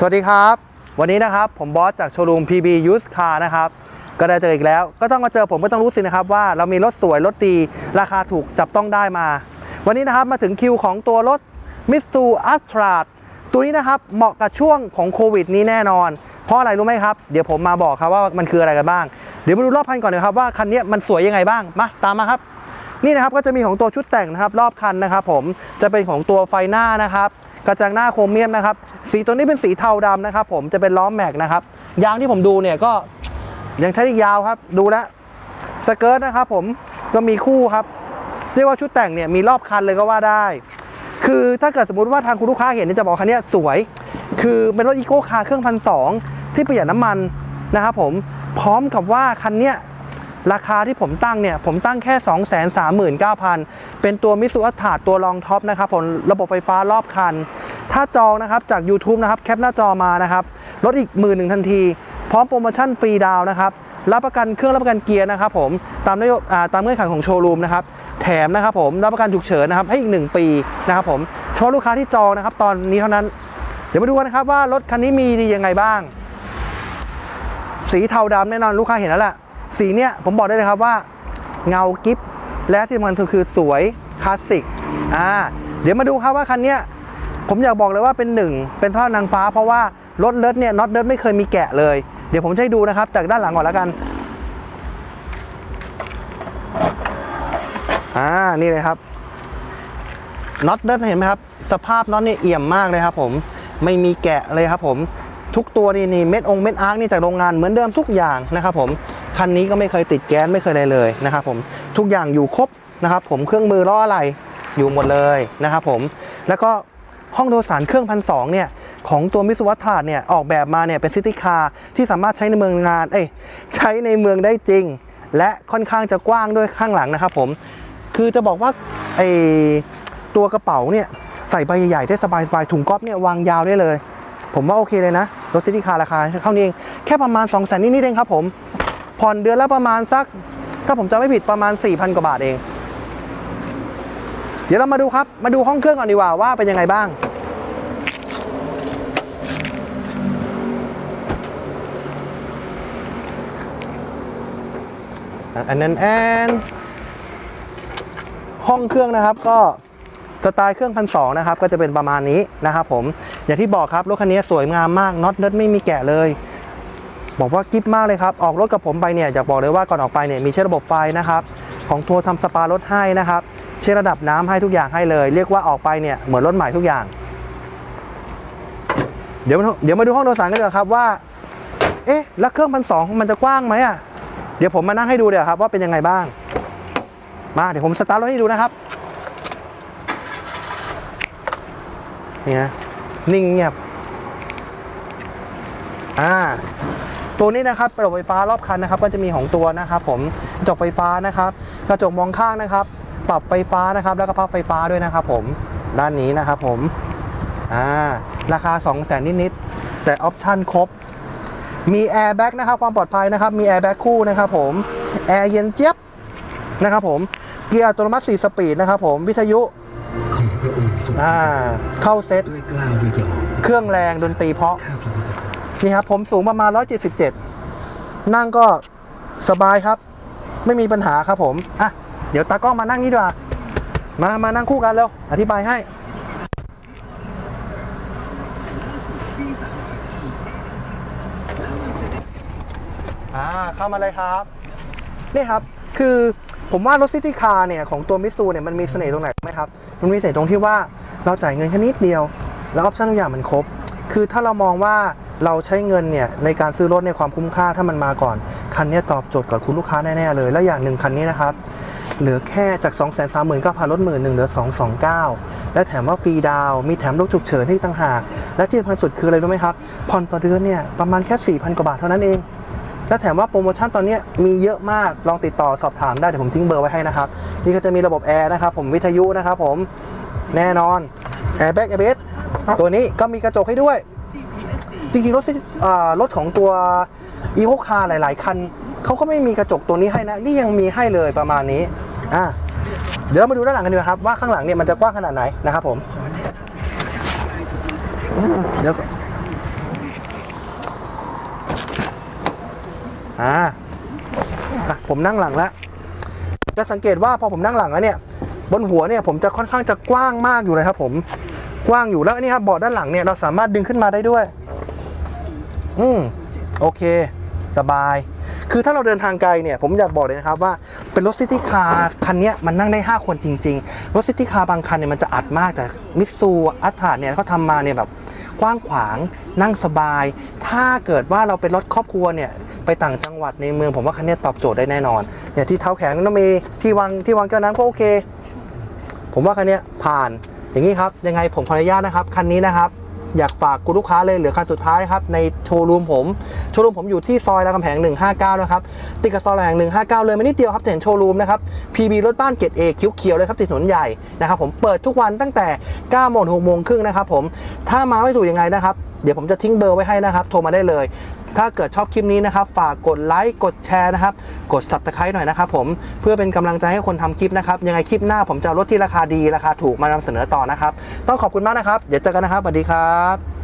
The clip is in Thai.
สวัสดีครับ วันนี้นะครับผมบอสจากโชว์รูม PB Used Car นะครับก็ได้เจออีกแล้ว ก็ต้องมาเจอผมก็ต้องรู้สินะครับว่าเรามีรถสวยรถดี ราคาถูกจับต้องได้มา วันนี้นะครับมาถึงคิวของตัวรถ m i s t u a s t r a ตัวนี้นะครับเหมาะกับช่วงของโควิดนี้แน่นอน เพราะอะไรรู้ไหมครับ เดี๋ยวผมมาบอกครับว่ามันคืออะไรกันบ้าง เดี๋ยวมาดูรอบคันก่อนนะครับว่าคันนี้มันสวยยังไงบ้างมาตามมาครับ นี่นะครับก็จะมีของตัวชุดแต่งนะครับรอบคันนะครับ ผมจะเป็นของตัวไฟหน้านะครับ กระจังหน้าโครเมียมนะครับ สีตัวนี้เป็นสีเทาดำนะครับ ผมจะเป็นล้อแม็กนะครับ ยางที่ผมดูเนี่ยก็ยังใช้อีกยาวครับ ดูแลสเกิร์ตนะครับ ผมก็มีคู่ครับ เรียกว่าชุดแต่งเนี่ยมีรอบคันเลยก็ว่าได้ คือถ้าเกิดสมมติว่าทางคุณลูกค้าเห็นเนี่ยจะบอกคันนี้สวย คือเป็นรถอีโก้คาร์เครื่องพันสองที่ประหยัดน้ำมันนะครับผมพร้อมกับว่าคันเนี้ย ราคาที่ผมตั้งเนี่ย ผมตั้งแค่ 239,000 เป็นตัวมิสูอัตถาตัวรองท็อปนะครับผมระบบไฟฟ้ารอบคัน ถ้าจองนะครับจาก YouTube นะครับแคปหน้าจอมานะครับลดอีกหมื่นหนึ่งทันที พร้อมโปรโมชั่นฟรีดาวนะครับรับประกันเครื่องรับประกันเกียร์นะครับผมตามนโยอ่าตามเงื่อนไขของโชว์รูมนะครับแถมนะครับผมรับประกันฉุกเฉินนะครับให้อีก 1 ปีนะครับผมเฉพาะลูกค้าที่จองนะครับตอนนี้เท่านั้น เดี๋ยวมาดูกันนะครับว่ารถคันนี้มีดียังไงบ้าง สีเทาดำแน่นอนลูกค้าเห็นแล้วแหละ สีเนี้ยผมบอกได้เลยครับว่าเงากิฟและที่สำคัญคือสวยคลาสสิกอ่าเดี๋ยวมาดูครับว่าคันเนี้ยผมอยากบอกเลยว่าเป็นหนึ่งเป็นท่อนางฟ้า เพราะว่ารถเลิศเนี่ยน็อตเลิศไม่เคยมีแกะเลย เดี๋ยวผมจะให้ดูนะครับจากด้านหลังก่อนแล้วกันอ่านี่เลยครับน็อตเลิศเห็นไหมครับ สภาพน็อตเนี่ยเอี่ยมมากเลยครับ ผมไม่มีแกะเลยครับ ผมทุกตัวนี่นี่เม็ดองเม็ดอาร์คนี่จากโรงงานเหมือนเดิมทุกอย่างนะครับผม คันนี้ก็ไม่เคยติดแก๊สไม่เคยอะไรเลยนะครับผมทุกอย่างอยู่ครบนะครับผมเครื่องมือล้ออะไรอยู่หมดเลยนะครับผมแล้วก็ห้องโดยสารเครื่องพันสองเนี่ยของตัวมิสวัตทาดเนี่ยออกแบบมาเนี่ยเป็นซิตี้คาร์ที่สามารถใช้ในเมืองงานเอ้ยใช้ในเมืองได้จริง และค่อนข้างจะกว้างด้วยข้างหลังนะครับผมคือจะบอกว่าไอตัวกระเป๋าเนี่ยใส่ใบใหญ่ๆได้สบายๆถุงก๊อฟเนี่ยวางยาวได้เลย ผมว่าโอเคเลยนะรถซิตี้คาร์ราคาเท่านี้เองแค่ประมาณ 2 0 0 0 0 0นิดๆเองครับผม ผ่อนเดือนละประมาณสัก ถ้าผมจำไม่ผิดประมาณ 4,000 กว่าบาทเอง เดี๋ยวเรามาดูครับ มาดูห้องเครื่องก่อนดีกว่าว่าเป็นยังไงบ้าง อันนั้นแอนห้องเครื่องนะครับก็สไตล์เครื่องพันสองนะครับก็จะเป็นประมาณนี้นะครับผมอย่างที่บอกครับรถคันนี้สวยงามมากน็อตเนิดไม่มีแกะเลย บอกว่ากิฟมากเลยครับ ออกรถกับผมไปเนี่ยอยากบอกเลยว่าก่อนออกไปเนี่ยมีเช็คระบบไฟนะครับ ของทัวร์ทำสปารถให้นะครับ เช็คระดับน้ำให้ทุกอย่างให้เลย เรียกว่าออกไปเนี่ยเหมือนรถใหม่ทุกอย่าง เดี๋ยวเดี๋ยวมาดูห้องโดยสารกันดีกว่าครับว่า เอ๊ะแล้วเครื่องพันสองมันจะกว้างไหมอะเดี๋ยวผมมานั่งให้ดูเดี๋ยวครับว่าเป็นยังไงบ้าง มาเดี๋ยวผมสตาร์ทรถให้ดูนะครับเนี่ยนิ่งเงียบ อ่า ตัวนี้นะครับระบบไฟฟ้ารอบคันนะครับก็จะมีของตัวนะครับ ผมกระจกไฟฟ้านะครับ กระจกมองข้างนะครับ ปรับไฟฟ้านะครับ แล้วก็พับไฟฟ้าด้วยนะครับ ผมด้านนี้นะครับ ผมอ่าราคา 2 0 0แสนนิดๆแต่ออปชั่นครบ มีแอร์แบ็กนะครับความปลอดภัยนะครับ มีแอร์แบ็กคู่นะครับผมแอร์เย็นเจี๊ยบนะครับผมเกียร์อัตโนมัติ 4 สปีดนะครับผมวิทยุเข้าเซตเครื่องแรงดนตรีเพราะ นี่ครับผมสูงประมาณ 177 นั่งก็สบายครับ ไม่มีปัญหาครับผมอะเดี๋ยวตากล้องมานั่งนี่ดีกว่ามามานั่งคู่กันเร็วอธิบายให้อ่าเข้ามาเลยครับ นี่ครับคือผมว่ารถซิตี้คาร์เนี่ยของตัวมิซูเนี่ยมันมีเสน่ห์ตรงไหนไหมครับ มันมีเสน่ห์ตรงที่ว่าเราจ่ายเงินแค่นิดเดียว แล้วออปชั่นทุกอย่างมันครบ คือถ้าเรามองว่า เราใช้เงินเนี่ยในการซื้อรถในความคุ้มค่าถ้ามันมาก่อน คันนี้ตอบโจทย์กับคุณลูกค้าแน่ๆเลย แล้วอย่างหนึ่งคันนี้นะครับ เหลือแค่จาก 2 3 9 0 0 0ลดหมื่นหนึ่งเหลือ 229 และแถมว่าฟรีดาว มีแถมรถฉุกเฉินให้ต่างหาก และที่สำคัญสุดคืออะไรรู้ไหมครับ ผ่อนต่อเดือนเนี่ยประมาณแค่ 4,000 กว่าบาทเท่านั้นเอง และแถมว่าโปรโมชั่นตอนนี้มีเยอะมาก ลองติดต่อสอบถามได้เดี๋ยวผมทิ้งเบอร์ไว้ให้นะครับ นี่ก็จะมีระบบแอร์นะครับ ผมวิทยุนะครับผม แน่นอนแอร์แบ็กแอร์เบสตัวนี้ก็มีกระจกให้ด้วย จริงๆ รถรถของตัวอีโคคาหลาย ๆ คันเขาก็ไม่มีกระจกตัวนี้ให้นะ นี่ยังมีให้เลยประมาณนี้อะเดี๋ยวเรามาดูด้านหลังกันดีกว่าครับว่าข้างหลังเนี่ยมันจะกว้างขนาดไหนนะครับผมเดี๋ยวอ่าผมนั่งหลังแล้วจะสังเกตว่าพอผมนั่งหลังแล้วเนี่ยบนหัวเนี่ยผมจะค่อนข้างจะกว้างมากอยู่เลยครับผมกว้างอยู่แล้วนี่ครับเบาะด้านหลังเนี่ยเราสามารถดึงขึ้นมาได้ด้วย อืมโอเค สบาย คือถ้าเราเดินทางไกลเนี่ย ผมอยากบอกเลยนะครับว่าเป็นรถซิตี้คาร์คันเนี้ยมันนั่งได้ 5 คนจริง ๆ รถซิตี้คาร์บางคันเนี่ยมันจะอัดมากแต่มิตซูอัตถาเนี่ยเขาทำมาเนี่ยแบบกว้างขวางนั่งสบาย ถ้าเกิดว่าเราเป็นรถครอบครัวเนี่ยไปต่างจังหวัดในเมืองผมว่าคันนี้ตอบโจทย์ได้แน่นอนเนี่ยที่เท้าแข็งก็มีที่วางที่วางแก้วน้ำก็โอเค ผมว่าคันนี้ผ่านอย่างนี้ครับยังไงผมขออนุญาตนะครับคันนี้นะครับ อยากฝากคุณลูกค้าเลยเหลือคันสุดท้ายครับในโชว์รูมผมโชว์รูมผมอยู่ที่ซอยรามคำแหง159นะครับติดกับซอยรามคำแหง159 เลยไม่นิดเดียวครับเห็นโชว์รูมนะครับ PB รถบ้านเกตเอคิ้วเขียวเลยครับติดถนนใหญ่นะครับผมเปิดทุกวันตั้งแต่9โมงถึง6โมงครึ่งนะครับผมถ้ามาไม่ถูกยังไงนะครับ เดี๋ยวผมจะทิ้งเบอร์ไว้ให้นะครับ โทรมาได้เลย ถ้าเกิดชอบคลิปนี้นะครับ ฝากกดไลค์ กดแชร์นะครับ กด subscribe หน่อยนะครับผม เพื่อเป็นกำลังใจให้คนทำคลิปนะครับ ยังไงคลิปหน้าผมจะลดที่ราคาดี ราคาถูกมานำเสนอต่อนะครับ ต้องขอบคุณมากนะครับ เดี๋ยวเจอกันนะครับ สวัสดีครับ